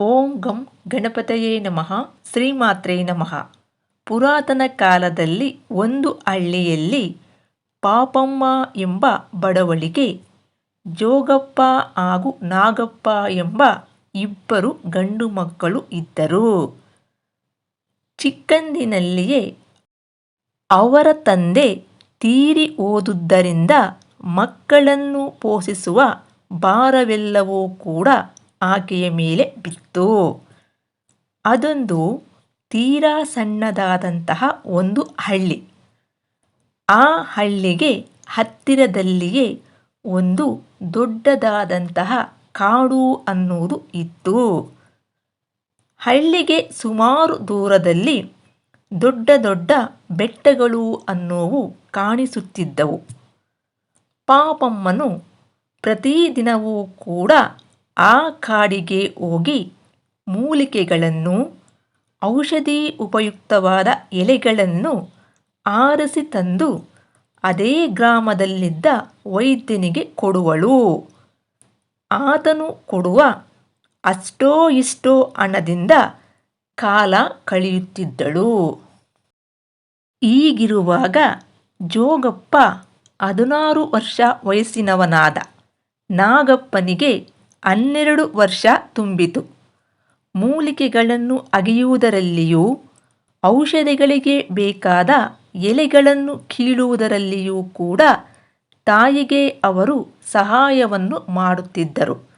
ಓಂ ಗಂ ಗಣಪತಯೇ ನಮಃ, ಶ್ರೀಮಾತ್ರೇ ನಮಃ. ಪುರಾತನ ಕಾಲದಲ್ಲಿ ಒಂದು ಹಳ್ಳಿಯಲ್ಲಿ ಪಾಪಮ್ಮ ಎಂಬ ಬಡವಳಿಗೆ ಜೋಗಪ್ಪ ಹಾಗೂ ನಾಗಪ್ಪ ಎಂಬ ಇಬ್ಬರು ಗಂಡು ಮಕ್ಕಳು ಇದ್ದರು. ಚಿಕ್ಕಂದಿನಲ್ಲಿಯೇ ಅವರ ತಂದೆ ತೀರಿ ಓದುದರಿಂದ ಮಕ್ಕಳನ್ನು ಪೋಷಿಸುವ ಭಾರವೆಲ್ಲವೂ ಕೂಡ ಆಕೆಯ ಮೇಲೆ ಬಿತ್ತು. ಅದೊಂದು ತೀರಾ ಸಣ್ಣದಾದಂತಹ ಒಂದು ಹಳ್ಳಿ. ಆ ಹಳ್ಳಿಗೆ ಹತ್ತಿರದಲ್ಲಿಯೇ ಒಂದು ದೊಡ್ಡದಾದಂತಹ ಕಾಡು ಅನ್ನುವುದು ಇತ್ತು. ಹಳ್ಳಿಗೆ ಸುಮಾರು ದೂರದಲ್ಲಿ ದೊಡ್ಡ ದೊಡ್ಡ ಬೆಟ್ಟಗಳು ಅನ್ನುವು ಕಾಣಿಸುತ್ತಿದ್ದವು. ಪಾಪಮ್ಮನು ಪ್ರತಿದಿನವೂ ಕೂಡ ಆ ಕಾಡಿಗೆ ಹೋಗಿ ಮೂಲಿಕೆಗಳನ್ನು, ಔಷಧಿ ಉಪಯುಕ್ತವಾದ ಎಲೆಗಳನ್ನು ಆರಿಸಿ ತಂದು ಅದೇ ಗ್ರಾಮದಲ್ಲಿದ್ದ ವೈದ್ಯನಿಗೆ ಕೊಡುವಳು. ಆತನು ಕೊಡುವ ಅಷ್ಟೋ ಇಷ್ಟೋ ಹಣದಿಂದ ಕಾಲ ಕಳೆಯುತ್ತಿದ್ದಳು. ಈಗಿರುವಾಗ ಜೋಗಪ್ಪ ಹದಿನಾರು ವರ್ಷ ವಯಸ್ಸಿನವನಾದ ನಾಗಪ್ಪನಿಗೆ ಹನ್ನೆರಡು ವರ್ಷ ತುಂಬಿತು. ಮೂಲಿಕೆಗಳನ್ನು ಅಗೆಯುವುದರಲ್ಲಿಯೂ, ಔಷಧಿಗಳಿಗೆ ಬೇಕಾದ ಎಲೆಗಳನ್ನು ಕೀಳುವುದರಲ್ಲಿಯೂ ಕೂಡ ತಾಯಿಗೆ ಅವರು ಸಹಾಯವನ್ನು ಮಾಡುತ್ತಿದ್ದರು.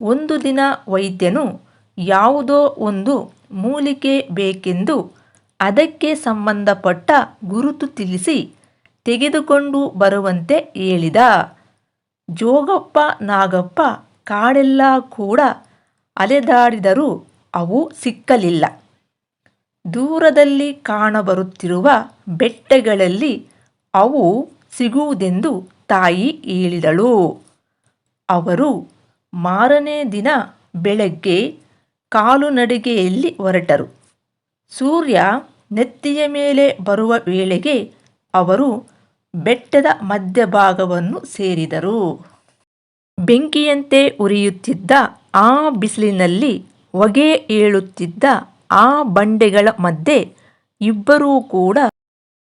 ಒಂದು ದಿನ ವೈದ್ಯನು, ಯಾವುದೋ ಒಂದು ಮೂಲಿಕೆ ಬೇಕೆಂದು ಅದಕ್ಕೆ ಸಂಬಂಧಪಟ್ಟ ಗುರುತು ತಿಳಿಸಿ ತೆಗೆದುಕೊಂಡು ಬರುವಂತೆ ಹೇಳಿದ. ಜೋಗಪ್ಪ, ನಾಗಪ್ಪ ಕಾಡೆಲ್ಲ ಕೂಡ ಅಲೆದಾಡಿದರೂ ಅವು ಸಿಕ್ಕಲಿಲ್ಲ. ದೂರದಲ್ಲಿ ಕಾಣಬರುತ್ತಿರುವ ಬೆಟ್ಟಗಳಲ್ಲಿ ಅವು ಸಿಗುವುದೆಂದು ತಾಯಿ ಹೇಳಿದಳು. ಅವರು ಮಾರನೇ ದಿನ ಬೆಳಗ್ಗೆ ಕಾಲುನಡಿಗೆಯಲ್ಲಿ ಹೊರಟರು. ಸೂರ್ಯ ನೆತ್ತಿಯ ಮೇಲೆ ಬರುವ ವೇಳೆಗೆ ಅವರು ಬೆಟ್ಟದ ಮಧ್ಯಭಾಗವನ್ನು ಸೇರಿದರು. ಬೆಂಕಿಯಂತೆ ಉರಿಯುತ್ತಿದ್ದ ಆ ಬಿಸಿಲಿನಲ್ಲಿ ಹೊಗೆ ಏಳುತ್ತಿದ್ದ ಆ ಬಂಡೆಗಳ ಮಧ್ಯೆ ಇಬ್ಬರೂ ಕೂಡ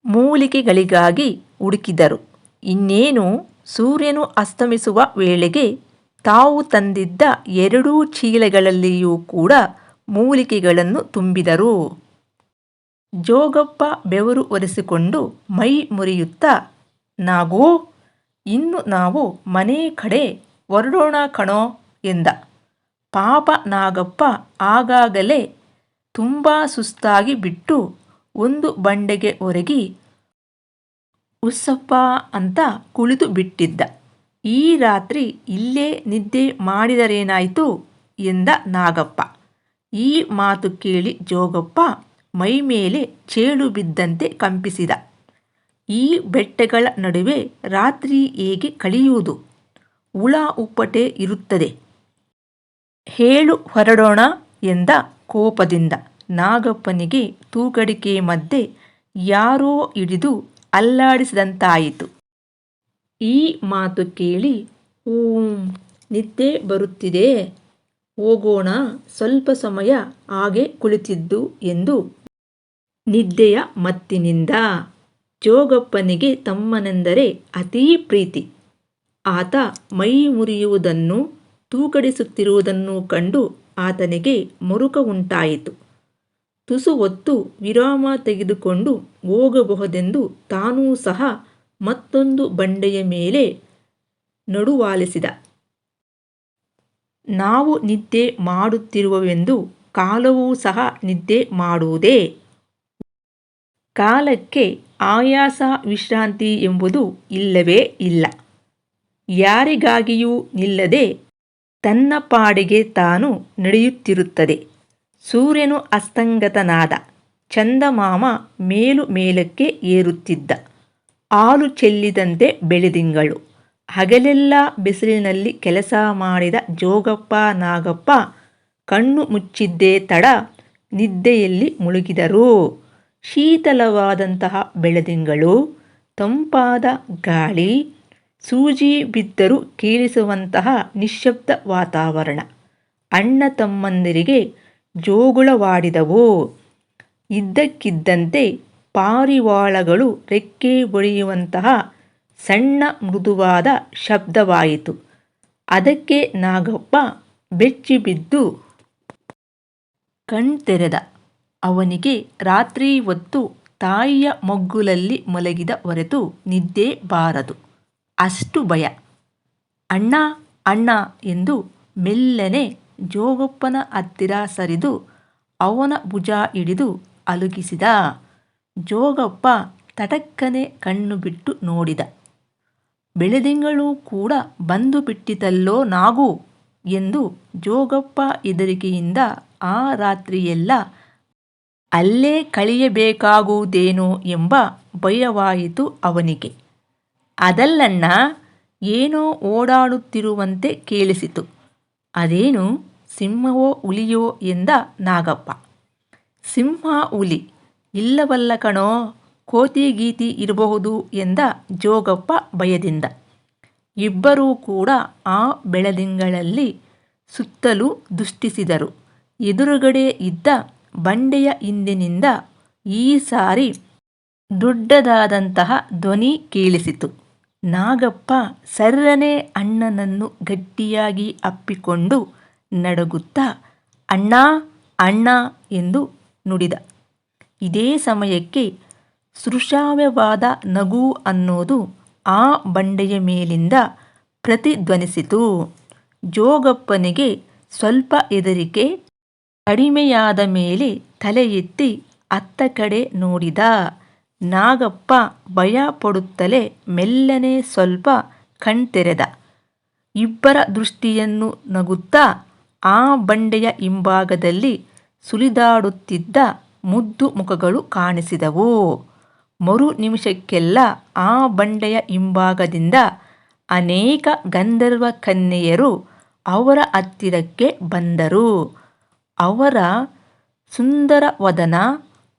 ಮೂಲಿಕೆಗಳಿಗಾಗಿ ಹುಡುಕಿದರು. ಇನ್ನೇನು ಸೂರ್ಯನು ಅಸ್ತಮಿಸುವ ವೇಳೆಗೆ ತಾವು ತಂದಿದ್ದ ಎರಡೂ ಚೀಲಗಳಲ್ಲಿಯೂ ಕೂಡ ಮೂಲಿಕೆಗಳನ್ನು ತುಂಬಿದರು. ಜೋಗಪ್ಪ ಬೆವರು ಒರೆಸಿಕೊಂಡು ಮೈ ಮುರಿಯುತ್ತಾ, ನಾಗೋ, ಇನ್ನು ನಾವು ಮನೆ ಕಡೆ ಹೊರಡೋಣ ಕಣೋ ಎಂದ. ಪಾಪ ನಾಗಪ್ಪ ಆಗಾಗಲೇ ತುಂಬ ಸುಸ್ತಾಗಿ ಬಿಟ್ಟು ಒಂದು ಬಂಡೆಗೆ ಒರಗಿ, ಉಸ್ಸಪ್ಪ ಅಂತ ಕುಳಿತು ಬಿಟ್ಟಿದ್ದ. ಈ ರಾತ್ರಿ ಇಲ್ಲೇ ನಿದ್ದೆ ಮಾಡಿದರೇನಾಯಿತು ಎಂದ ನಾಗಪ್ಪ. ಈ ಮಾತು ಕೇಳಿ ಜೋಗಪ್ಪ ಮೈಮೇಲೆ ಚೇಳು ಬಿದ್ದಂತೆ ಕಂಪಿಸಿದ. ಈ ಬೆಟ್ಟಗಳ ನಡುವೆ ರಾತ್ರಿ ಹೇಗೆ ಕಳೆಯುವುದು? ಹುಳ ಉಪ್ಪಟೆ ಇರುತ್ತದೆ. ಹೇಳು ಹೊರಡೋಣ ಎಂದ ಕೋಪದಿಂದ. ನಾಗಪ್ಪನಿಗೆ ತೂಕಡಿಕೆ ಮಧ್ಯೆ ಯಾರೋ ಹಿಡಿದು ಅಲ್ಲಾಡಿಸಿದಂತಾಯಿತು. ಈ ಮಾತು ಕೇಳಿ, ಹೂಂ, ನಿದ್ದೆ ಬರುತ್ತಿದೆ. ಹೋಗೋಣ, ಸ್ವಲ್ಪ ಸಮಯ ಹಾಗೆ ಕುಳಿತಿದ್ದು ಎಂದು ನಿದ್ದೆಯ ಮತ್ತಿನಿಂದ ಜೋಗಪ್ಪನಿಗೆ ತಮ್ಮನೆಂದರೆ ಅತೀ ಪ್ರೀತಿ. ಆತ ಮೈ ಮುರಿಯುವುದನ್ನು ತೂಕಡಿಸುತ್ತಿರುವುದನ್ನು ಕಂಡು ಆತನಿಗೆ ಮರುಕ ಉಂಟಾಯಿತು ತುಸು ಹೊತ್ತು ವಿರಾಮ ತೆಗೆದುಕೊಂಡು ಹೋಗಬಹುದೆಂದು ತಾನೂ ಸಹ ಮತ್ತೊಂದು ಬಂಡೆಯ ಮೇಲೆ ನಡುವಾಲಿಸಿದ. ನಾವು ನಿದ್ದೆ ಮಾಡುತ್ತಿರುವವೆಂದು ಕಾಲವೂ ಸಹ ನಿದ್ದೆ ಮಾಡುವುದೇ? ಕಾಲಕ್ಕೆ ಆಯಾಸ ವಿಶ್ರಾಂತಿ ಎಂಬುದು ಇಲ್ಲವೇ ಇಲ್ಲ. ಯಾರಿಗಾಗಿಯೂ ನಿಲ್ಲದೆ ತನ್ನ ಪಾಡಿಗೆ ತಾನು ನಡೆಯುತ್ತಿರುತ್ತದೆ. ಸೂರ್ಯನು ಅಸ್ತಂಗತನಾದ ಚಂದಮಾಮ ಮೇಲು ಮೇಲಕ್ಕೆ ಏರುತ್ತಿದ್ದ. ಆಲು ಚೆಲ್ಲಿದಂತೆ ಬೆಳೆದಿಂಗಳು. ಹಗಲೆಲ್ಲ ಬಿಸಿಲಿನಲ್ಲಿ ಕೆಲಸ ಮಾಡಿದ ಜೋಗಪ್ಪ ನಾಗಪ್ಪ ಕಣ್ಣು ಮುಚ್ಚಿದ್ದೇ ತಡ ನಿದ್ದೆಯಲ್ಲಿ ಮುಳುಗಿದರು. ಶೀತಲವಾದಂತಹ ಬೆಳೆದಿಂಗಳು, ತಂಪಾದ ಗಾಳಿ ಸೂಜಿ ಬಿದ್ದರೂ ಕೇಳಿಸುವಂತಹ ನಿಶ್ಶಬ್ದ ವಾತಾವರಣ. ಅಣ್ಣ ತಮ್ಮಂದಿರಿಗೆ ಜೋಗುಳವಾಡಿದವೋ? ಇದ್ದಕ್ಕಿದ್ದಂತೆ ಪಾರಿವಾಳಗಳು ರೆಕ್ಕೆ ಬಡಿಯುವಂತಹ ಸಣ್ಣ ಮೃದುವಾದ ಶಬ್ದವಾಯಿತು. ಅದಕ್ಕೆ ನಾಗಪ್ಪ ಬೆಚ್ಚಿ ಬಿದ್ದು ಕಣ್ತೆರೆದ. ಅವನಿಗೆ ರಾತ್ರಿ ಹೊತ್ತು ತಾಯಿಯ ಮಗ್ಗುಲಲ್ಲಿ ಮಲಗಿದ ಹೊರತು ನಿದ್ದೆ ಬಾರದು. ಅಷ್ಟು ಭಯ. ಅಣ್ಣ ಅಣ್ಣ ಎಂದು ಮೆಲ್ಲನೆ ಜೋಗಪ್ಪನ ಹತ್ತಿರ ಸರಿದು ಅವನ ಭುಜ ಹಿಡಿದು ಅಲುಗಿಸಿದ. ಜೋಗಪ್ಪ ತಟಕ್ಕನೆ ಕಣ್ಣು ಬಿಟ್ಟು ನೋಡಿದ. ಬೆಳೆದಿಂಗಳು ಕೂಡ ಬಂದು ಬಿಟ್ಟಿತಲ್ಲೋ ನಾಗು ಎಂದು ಜೋಗಪ್ಪ ಹೆದರಿಕೆಯಿಂದ ಆ ರಾತ್ರಿಯೆಲ್ಲ ಅಲ್ಲೇ ಕಳೆಯಬೇಕಾಗುವುದೇನೋ ಎಂಬ ಭಯವಾಯಿತು ಅವನಿಗೆ. ಅದಲ್ಲಣ್ಣ ಏನೋ ಓಡಾಡುತ್ತಿರುವಂತೆ ಕೇಳಿಸಿತು. ಅದೇನು ಸಿಂಹವೋ ಹುಲಿಯೋ ಎಂದ ನಾಗಪ್ಪ. ಸಿಂಹ ಹುಲಿ, ಇಲ್ಲವಲ್ಲ ಕಣೋ, ಕೋತಿ ಗೀತಿ ಇರಬಹುದು ಎಂದ ಜೋಗಪ್ಪ ಭಯದಿಂದ. ಇಬ್ಬರೂ ಕೂಡ ಆ ಬೆಳದಿಂಗಳಲ್ಲಿ ಸುತ್ತಲೂ ದುಷ್ಟಿಸಿದರು. ಎದುರುಗಡೆ ಇದ್ದ ಬಂಡೆಯ ಹಿಂದಿನಿಂದ ಈ ಸಾರಿ ದೊಡ್ಡದಾದಂತಹ ಧ್ವನಿ ಕೇಳಿಸಿತು. ನಾಗಪ್ಪ ಸರ್ರನೆ ಅಣ್ಣನನ್ನು ಗಟ್ಟಿಯಾಗಿ ಅಪ್ಪಿಕೊಂಡು ನಡುಗುತ್ತಾ, ಅಣ್ಣ ಅಣ್ಣ ಎಂದು ನುಡಿದ. ಇದೇ ಸಮಯಕ್ಕೆ ಸೃಶಾವ್ಯವಾದ ನಗು ಅನ್ನೋದು ಆ ಬಂಡೆಯ ಮೇಲಿಂದ ಪ್ರತಿಧ್ವನಿಸಿತು. ಜೋಗಪ್ಪನಿಗೆ ಸ್ವಲ್ಪ ಹೆದರಿಕೆ, ಕಡಿಮೆಯಾದ ಮೇಲೆ ತಲೆ ಎತ್ತಿ ಅತ್ತ ಕಡೆ ನೋಡಿದ. ನಾಗಪ್ಪ ಭಯ ಪಡುತ್ತಲೇ ಮೆಲ್ಲನೆ ಸ್ವಲ್ಪ ಕಣ್ತೆರೆದ. ಇಬ್ಬರ ದೃಷ್ಟಿಯನ್ನು ನಗುತ್ತಾ ಆ ಬಂಡೆಯ ಹಿಂಭಾಗದಲ್ಲಿ ಸುಲಿದಾಡುತ್ತಿದ್ದ ಮುದ್ದು ಮುಖಗಳು ಕಾಣಿಸಿದವು. ಮರು ನಿಮಿಷಕ್ಕೆಲ್ಲ ಆ ಬಂಡೆಯ ಹಿಂಭಾಗದಿಂದ ಅನೇಕ ಗಂಧರ್ವ ಕನ್ಯೆಯರು ಅವರ ಹತ್ತಿರಕ್ಕೆ ಬಂದರು. ಅವರ ಸುಂದರ ವದನ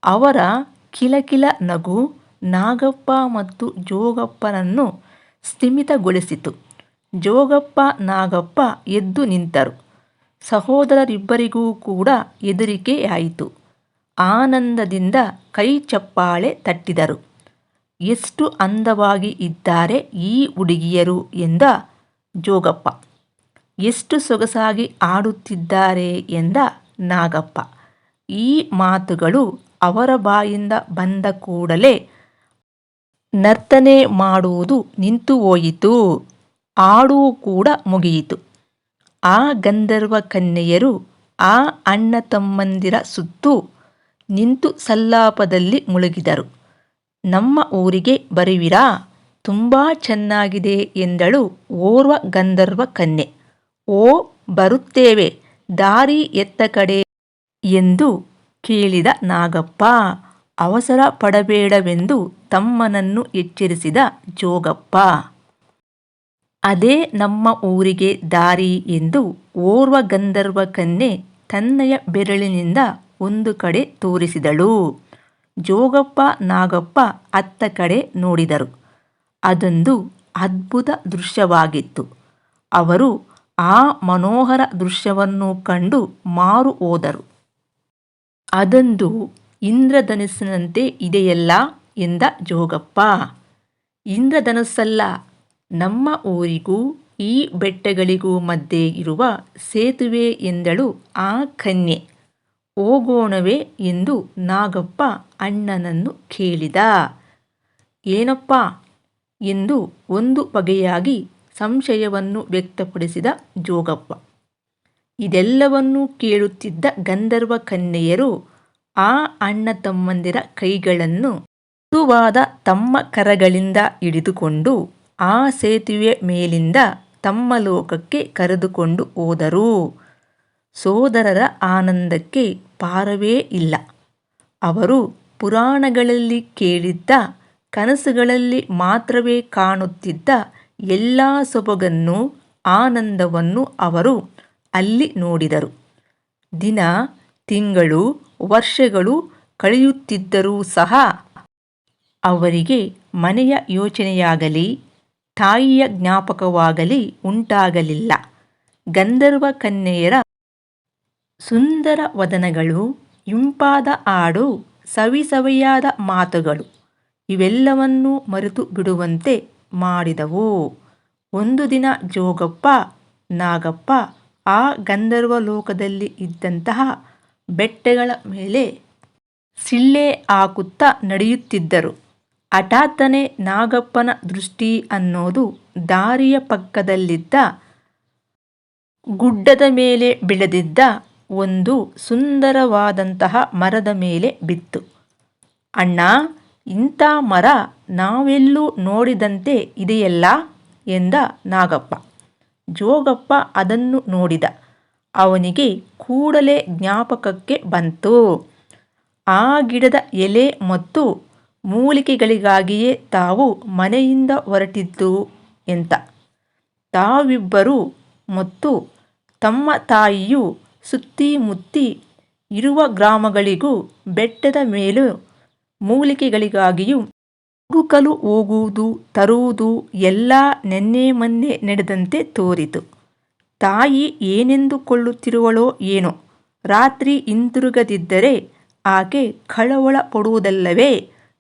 ಅವರ ಕಿಲಕಿಲ ನಗು ನಾಗಪ್ಪ ಮತ್ತು ಜೋಗಪ್ಪನನ್ನು ಸ್ಥಿಮಿತಗೊಳಿಸಿತು. ಜೋಗಪ್ಪ, ನಾಗಪ್ಪ ಎದ್ದು ನಿಂತರು. ಸಹೋದರರಿಬ್ಬರಿಗೂ ಕೂಡ ಹೆದರಿಕೆಯಾಯಿತು. ಆನಂದದಿಂದ ಕೈ ಚಪ್ಪಾಳೆ ತಟ್ಟಿದರು. ಎಷ್ಟು ಅಂದವಾಗಿ ಇದ್ದಾರೆ ಈ ಹುಡುಗಿಯರು ಎಂದ ಜೋಗಪ್ಪ. ಎಷ್ಟು ಸೊಗಸಾಗಿ ಆಡುತ್ತಿದ್ದಾರೆ ಎಂದ ನಾಗಪ್ಪ. ಈ ಮಾತುಗಳು ಅವರ ಬಾಯಿಂದ ಬಂದ ಕೂಡಲೇ ನರ್ತನೆ ಮಾಡುವುದು ನಿಂತು ಹೋಯಿತು ಆಡು ಕೂಡ ಮುಗಿಯಿತು. ಆ ಗಂಧರ್ವ ಕನ್ಯೆಯರು ಆ ಅಣ್ಣ ತಮ್ಮಂದಿರ ಸುತ್ತು ನಿಂತು ಸಲ್ಲಾಪದಲ್ಲಿ ಮುಳುಗಿದರು. ನಮ್ಮ ಊರಿಗೆ ಬರುವಿರಾ? ತುಂಬ ಚೆನ್ನಾಗಿದೆ ಎಂದಳು ಓರ್ವ ಗಂಧರ್ವ ಕನ್ಯೆ. ಓ, ಬರುತ್ತೇವೆ, ದಾರಿ ಎತ್ತ ಕಡೆ ಎಂದು ಕೇಳಿದ ನಾಗಪ್ಪ, ಅವಸರ ಪಡಬೇಡವೆಂದು ತಮ್ಮನನ್ನು ಎಚ್ಚರಿಸಿದ ಜೋಗಪ್ಪ. ಅದೇ ನಮ್ಮ ಊರಿಗೆ ದಾರಿ ಎಂದು ಓರ್ವ ಗಂಧರ್ವ ಕನ್ನೆ ತನ್ನಯ ಬೆರಳಿನಿಂದ ಒಂದು ಕಡೆ ತೋರಿಸಿದಳು. ಜೋಗಪ್ಪ, ನಾಗಪ್ಪ ಅತ್ತ ಕಡೆ ನೋಡಿದರು. ಅದೊಂದು ಅದ್ಭುತ ದೃಶ್ಯವಾಗಿತ್ತು. ಅವರು ಆ ಮನೋಹರ ದೃಶ್ಯವನ್ನು ಕಂಡು ಮಾರು ಹೋದರು. ಅದೊಂದು ಇಂದ್ರಧನಸ್ಸಿನಂತೆ ಇದೆಯಲ್ಲ ಎಂದ ಜೋಗಪ್ಪ. ಇಂದ್ರಧನಸ್ಸಲ್ಲ, ನಮ್ಮ ಊರಿಗೂ ಈ ಬೆಟ್ಟಗಳಿಗೂ ಮಧ್ಯೆ ಇರುವ ಸೇತುವೆ ಎಂದಳು ಆ ಕನ್ಯೆ. ಹೋಗೋಣವೇ ಎಂದು ನಾಗಪ್ಪ ಅಣ್ಣನನ್ನು ಕೇಳಿದ. ಏನಪ್ಪ ಎಂದು ಒಂದು ಬಗೆಯಾಗಿ ಸಂಶಯವನ್ನು ವ್ಯಕ್ತಪಡಿಸಿದ ಜೋಗಪ್ಪ. ಇದೆಲ್ಲವನ್ನೂ ಕೇಳುತ್ತಿದ್ದ ಗಂಧರ್ವ ಕನ್ಯೆಯರು ಆ ಅಣ್ಣ ತಮ್ಮಂದಿರ ಕೈಗಳನ್ನು ಮೃದುವಾದ ತಮ್ಮ ಕರಗಳಿಂದ ಹಿಡಿದುಕೊಂಡು ಆ ಸೇತುವೆ ಮೇಲಿಂದ ತಮ್ಮ ಲೋಕಕ್ಕೆ ಕರೆದುಕೊಂಡು ಹೋದರು. ಸೋದರರ ಆನಂದಕ್ಕೆ ಪಾರವೇ ಇಲ್ಲ. ಅವರು ಪುರಾಣಗಳಲ್ಲಿ ಕೇಳಿದ್ದ, ಕನಸುಗಳಲ್ಲಿ ಮಾತ್ರವೇ ಕಾಣುತ್ತಿದ್ದ ಎಲ್ಲ ಸೊಬಗನ್ನು, ಆನಂದವನ್ನು ಅವರು ಅಲ್ಲಿ ನೋಡಿದರು. ದಿನ, ತಿಂಗಳು, ವರ್ಷಗಳು ಕಳೆಯುತ್ತಿದ್ದರೂ ಸಹ ಅವರಿಗೆ ಮನೆಯ ಯೋಚನೆಯಾಗಲಿ, ತಾಯಿಯ ಜ್ಞಾಪಕವಾಗಲಿ ಉಂಟಾಗಲಿಲ್ಲ. ಗಂಧರ್ವ ಕನ್ಯೆಯರ ಸುಂದರ ವದನಗಳು, ಇಂಪಾದ ಹಾಡು, ಸವಿಸವಿಯಾದ ಮಾತುಗಳು, ಇವೆಲ್ಲವನ್ನೂ ಮರೆತು ಬಿಡುವಂತೆ ಮಾಡಿದವು. ಒಂದು ದಿನ ಜೋಗಪ್ಪ, ನಾಗಪ್ಪ ಆ ಗಂಧರ್ವ ಲೋಕದಲ್ಲಿ ಇದ್ದಂತಹ ಬೆಟ್ಟಗಳ ಮೇಲೆ ಸಿಳ್ಳೆ ಹಾಕುತ್ತಾ ನಡೆಯುತ್ತಿದ್ದರು. ಹಠಾತ್ತನೆ ನಾಗಪ್ಪನ ದೃಷ್ಟಿ ಅನ್ನೋದು ದಾರಿಯ ಪಕ್ಕದಲ್ಲಿದ್ದ ಗುಡ್ಡದ ಮೇಲೆ ಬೆಳೆದಿದ್ದ ಒಂದು ಸುಂದರವಾದಂತಹ ಮರದ ಮೇಲೆ ಬಿತ್ತು. ಅಣ್ಣ, ಇಂಥ ಮರ ನಾವೆಲ್ಲೂ ನೋಡಿದಂತೆ ಇದೆಯಲ್ಲ? ಎಂದ ನಾಗಪ್ಪ. ಜೋಗಪ್ಪ ಅದನ್ನು ನೋಡಿದ. ಅವನಿಗೆ ಕೂಡಲೇ ಜ್ಞಾಪಕಕ್ಕೆ ಬಂತು. ಆ ಗಿಡದ ಎಲೆ ಮತ್ತು ಮೂಲಿಕೆಗಳಿಗಾಗಿಯೇ ತಾವು ಮನೆಯಿಂದ ಹೊರಟಿದ್ದು ಎಂತ. ತಾವಿಬ್ಬರು ಮತ್ತು ತಮ್ಮ ತಾಯಿಯು ಸುತ್ತಿಮುತ್ತಿ ಇರುವ ಗ್ರಾಮಗಳಿಗೂ ಬೆಟ್ಟದ ಮೇಲೂ ಮೂಲಿಕೆಗಳಿಗಾಗಿಯೂ ಹುಡುಕಲು ಹೋಗುವುದು, ತರುವುದು ಎಲ್ಲ ನೆನ್ನೆ ಮೊನ್ನೆ ನಡೆದಂತೆ ತೋರಿತು. ತಾಯಿ ಏನೆಂದುಕೊಳ್ಳುತ್ತಿರುವಳೋ ಏನೋ. ರಾತ್ರಿ ಹಿಂದಿರುಗದಿದ್ದರೆ ಆಕೆ ಕಳವಳ ಪಡುವುದಲ್ಲವೇ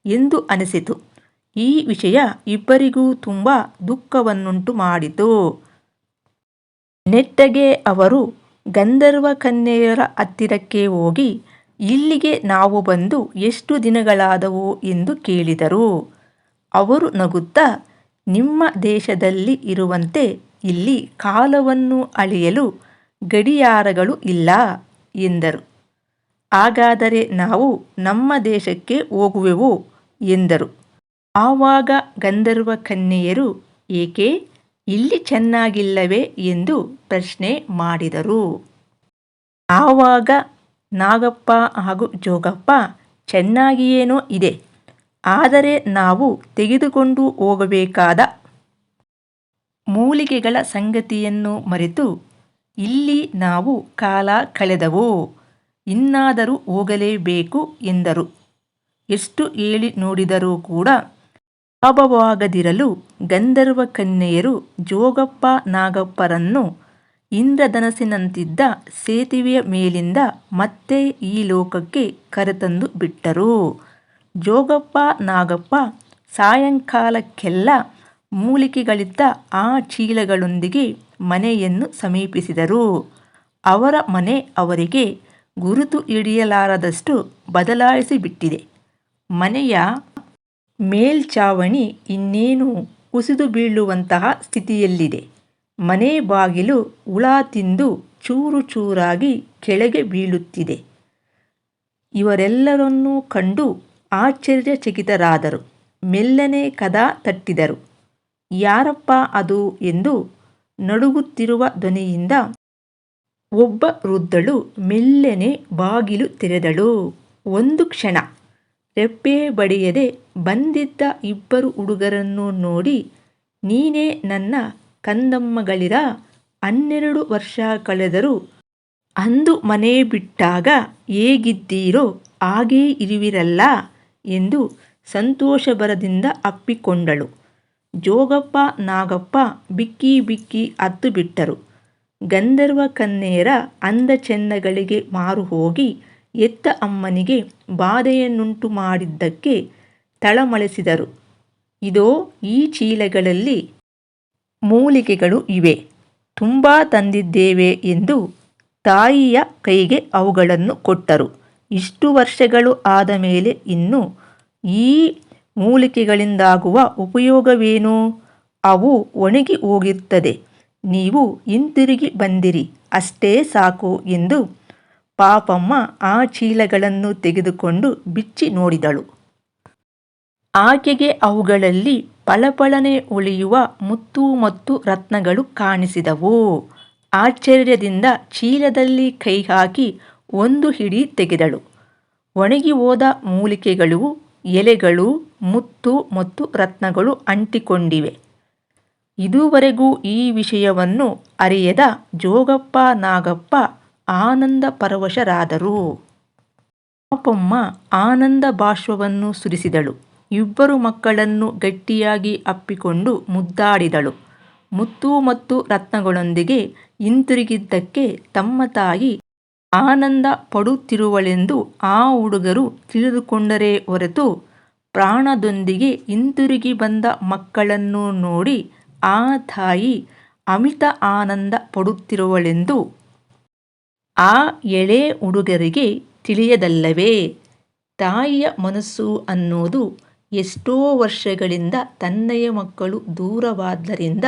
ಎಂದು ಅನಿಸಿತು. ಈ ವಿಷಯ ಇಬ್ಬರಿಗೂ ತುಂಬ ದುಃಖವನ್ನುಂಟು ಮಾಡಿತು. ನೆಟ್ಟಗೆ ಅವರು ಗಂಧರ್ವ ಕನ್ಯೆಯರ ಹತ್ತಿರಕ್ಕೆ ಹೋಗಿ, ಇಲ್ಲಿಗೆ ನಾವು ಬಂದು ಎಷ್ಟು ದಿನಗಳಾದವು ಎಂದು ಕೇಳಿದರು. ಅವರು ನಗುತ್ತಾ, ನಿಮ್ಮ ದೇಶದಲ್ಲಿ ಇರುವಂತೆ ಇಲ್ಲಿ ಕಾಲವನ್ನು ಅಳೆಯಲು ಗಡಿಯಾರಗಳು ಇಲ್ಲ ಎಂದರು. ಹಾಗಾದರೆ ನಾವು ನಮ್ಮ ದೇಶಕ್ಕೆ ಹೋಗುವೆವು ಎಂದರು. ಆವಾಗ ಗಂಧರ್ವ ಕನ್ಯೆಯರು, ಏಕೆ ಇಲ್ಲಿ ಚೆನ್ನಾಗಿಲ್ಲವೇ ಎಂದು ಪ್ರಶ್ನೆ ಮಾಡಿದರು. ಆವಾಗ ನಾಗಪ್ಪ ಹಾಗೂ ಜೋಗಪ್ಪ ಚೆನ್ನಾಗಿಯೇನೋ ಇದೆ. ಆದರೆ ನಾವು ತೆಗೆದುಕೊಂಡು ಹೋಗಬೇಕಾದ ಮೂಲಿಕೆಗಳ ಸಂಗತಿಯನ್ನು ಮರೆತು ಇಲ್ಲಿ ನಾವು ಕಾಲ ಕಳೆದವು, ಇನ್ನಾದರೂ ಹೋಗಲೇಬೇಕು ಎಂದರು. ಎಷ್ಟು ಹೇಳಿ ನೋಡಿದರೂ ಕೂಡ ಲಾಭವಾಗದಿರಲು ಗಂಧರ್ವ ಕನ್ಯೆಯರು ಜೋಗಪ್ಪ ನಾಗಪ್ಪರನ್ನು ಇಂದ್ರಧನಸ್ಸಿನಂತಿದ್ದ ಸೇತುವೆಯ ಮೇಲಿಂದ ಮತ್ತೆ ಈ ಲೋಕಕ್ಕೆ ಕರೆತಂದು ಬಿಟ್ಟರು. ಜೋಗಪ್ಪ, ನಾಗಪ್ಪ, ಸಾಯಂಕಾಲಕ್ಕೆಲ್ಲ ಮೂಲಿಕೆಗಳಿದ್ದ ಆ ಚೀಲಗಳೊಂದಿಗೆ ಮನೆಯನ್ನು ಸಮೀಪಿಸಿದರು. ಅವರ ಮನೆ ಅವರಿಗೆ ಗುರುತು ಹಿಡಿಯಲಾರದಷ್ಟು ಬದಲಾಯಿಸಿಬಿಟ್ಟಿದೆ. ಮನೆಯ ಮೇಲ್ಛಾವಣಿ ಇನ್ನೇನು ಕುಸಿದು ಬೀಳುವಂತಹ ಸ್ಥಿತಿಯಲ್ಲಿದೆ. ಮನೆ ಬಾಗಿಲು ಹುಳ ತಿಂದು ಚೂರು ಚೂರಾಗಿ ಕೆಳಗೆ ಬೀಳುತ್ತಿದೆ. ಇವರೆಲ್ಲರನ್ನೂ ಕಂಡು ಆಶ್ಚರ್ಯಚಕಿತರಾದರು. ಮೆಲ್ಲನೆ ಕದ ತಟ್ಟಿದರು. ಯಾರಪ್ಪ ಅದು ಎಂದು ನಡುಗುತ್ತಿರುವ ಧ್ವನಿಯಿಂದ ಒಬ್ಬ ವೃದ್ಧಳು ಮೆಲ್ಲನೆ ಬಾಗಿಲು ತೆರೆದಳು. ಒಂದು ಕ್ಷಣ ರೆಪ್ಪೆ ಬಡಿಯದೆ ಬಂದಿದ್ದ ಇಬ್ಬರು ಹುಡುಗರನ್ನು ನೋಡಿ, ನೀನೇ ನನ್ನ ಕಂದಮ್ಮಗಳಿರ, ಹನ್ನೆರಡು ವರ್ಷ ಕಳೆದರೂ ಅಂದು ಮನೆ ಬಿಟ್ಟಾಗ ಹೇಗಿದ್ದೀರೋ ಹಾಗೇ ಇರುವಿರಲ್ಲ. ಎಂದು ಸಂತೋಷಭರದಿಂದ ಅಪ್ಪಿಕೊಂಡಳು. ಜೋಗಪ್ಪ, ನಾಗಪ್ಪ ಬಿಕ್ಕಿ ಬಿಕ್ಕಿ ಅತ್ತು ಬಿಟ್ಟರು ಗಂಧರ್ವ ಕನ್ನೇರ ಅಂದ ಚೆನ್ನಗಳಿಗೆ ಮಾರು ಹೋಗಿ ಎತ್ತ ಅಮ್ಮನಿಗೆ ಬಾಧೆಯನ್ನುಂಟು ಮಾಡಿದ್ದಕ್ಕೆ ತಳಮಳಿಸಿದರು. ಇದೋ ಈ ಚೀಲಗಳಲ್ಲಿ ಮೂಲಿಕೆಗಳು ಇವೆ. ತುಂಬ ತಂದಿದ್ದೇವೆ ಎಂದು ತಾಯಿಯ ಕೈಗೆ ಅವುಗಳನ್ನು ಕೊಟ್ಟರು. ಇಷ್ಟು ವರ್ಷಗಳು ಆದ ಮೇಲೆ ಇನ್ನು ಈ ಮೂಲಿಕೆಗಳಿಂದಾಗುವ ಉಪಯೋಗವೇನು? ಅವು ಒಣಗಿ ಹೋಗಿರ್ತದೆ ನೀವು ಹಿಂತಿರುಗಿ ಬಂದಿರಿ. ಅಷ್ಟೇ ಸಾಕು ಎಂದು ಪಾಪಮ್ಮ ಆ ಚೀಲಗಳನ್ನು ತೆಗೆದುಕೊಂಡು ಬಿಚ್ಚಿ ನೋಡಿದಳು. ಆಕೆಗೆ ಅವುಗಳಲ್ಲಿ ಪಳಪಳನೆ ಉಳಿಯುವ ಮುತ್ತು ಮತ್ತು ರತ್ನಗಳು ಕಾಣಿಸಿದವು. ಆಶ್ಚರ್ಯದಿಂದ ಚೀಲದಲ್ಲಿ ಕೈ ಹಾಕಿ ಒಂದು ಹಿಡಿ ತೆಗೆದಳು. ಒಣಗಿ ಹೋದ ಮೂಲಿಕೆಗಳು, ಎಲೆಗಳು, ಮುತ್ತು ಮತ್ತು ರತ್ನಗಳು ಅಂಟಿಕೊಂಡಿವೆ. ಇದುವರೆಗೂ ಈ ವಿಷಯವನ್ನು ಅರಿಯದ ಜೋಗಪ್ಪ ನಾಗಪ್ಪ ಆನಂದ ಪರವಶರಾದರು. ಪಾಪಮ್ಮ ಆನಂದ ಬಾಷ್ಪವನ್ನು ಸುರಿಸಿದಳು. ಇಬ್ಬರು ಮಕ್ಕಳನ್ನು ಗಟ್ಟಿಯಾಗಿ ಅಪ್ಪಿಕೊಂಡು ಮುದ್ದಾಡಿದಳು. ಮುತ್ತು ಮತ್ತು ರತ್ನಗಳೊಂದಿಗೆ ಹಿಂತಿರುಗಿದ್ದಕ್ಕೆ ತಮ್ಮ ತಾಯಿ ಆನಂದ ಪಡುತ್ತಿರುವಳೆಂದು ಆ ಹುಡುಗರು ತಿಳಿದುಕೊಂಡರೆ ಹೊರತು ಪ್ರಾಣದೊಂದಿಗೆ ಹಿಂತಿರುಗಿ ಬಂದ ಮಕ್ಕಳನ್ನು ನೋಡಿ ಆ ತಾಯಿ ಅಮಿತ ಆನಂದ ಪಡುತ್ತಿರುವಳೆಂದು ಆ ಎಳೆ ಹುಡುಗರಿಗೆ ತಿಳಿಯದಲ್ಲವೇ? ತಾಯಿಯ ಮನಸ್ಸು ಅನ್ನೋದು ಎಷ್ಟೋ ವರ್ಷಗಳಿಂದ ತನ್ನಯ ಮಕ್ಕಳು ದೂರವಾದ್ದರಿಂದ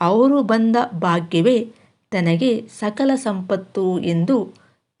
ಅವರು ಬಂದ ಭಾಗ್ಯವೇ ತನಗೆ ಸಕಲ ಸಂಪತ್ತು ಎಂದು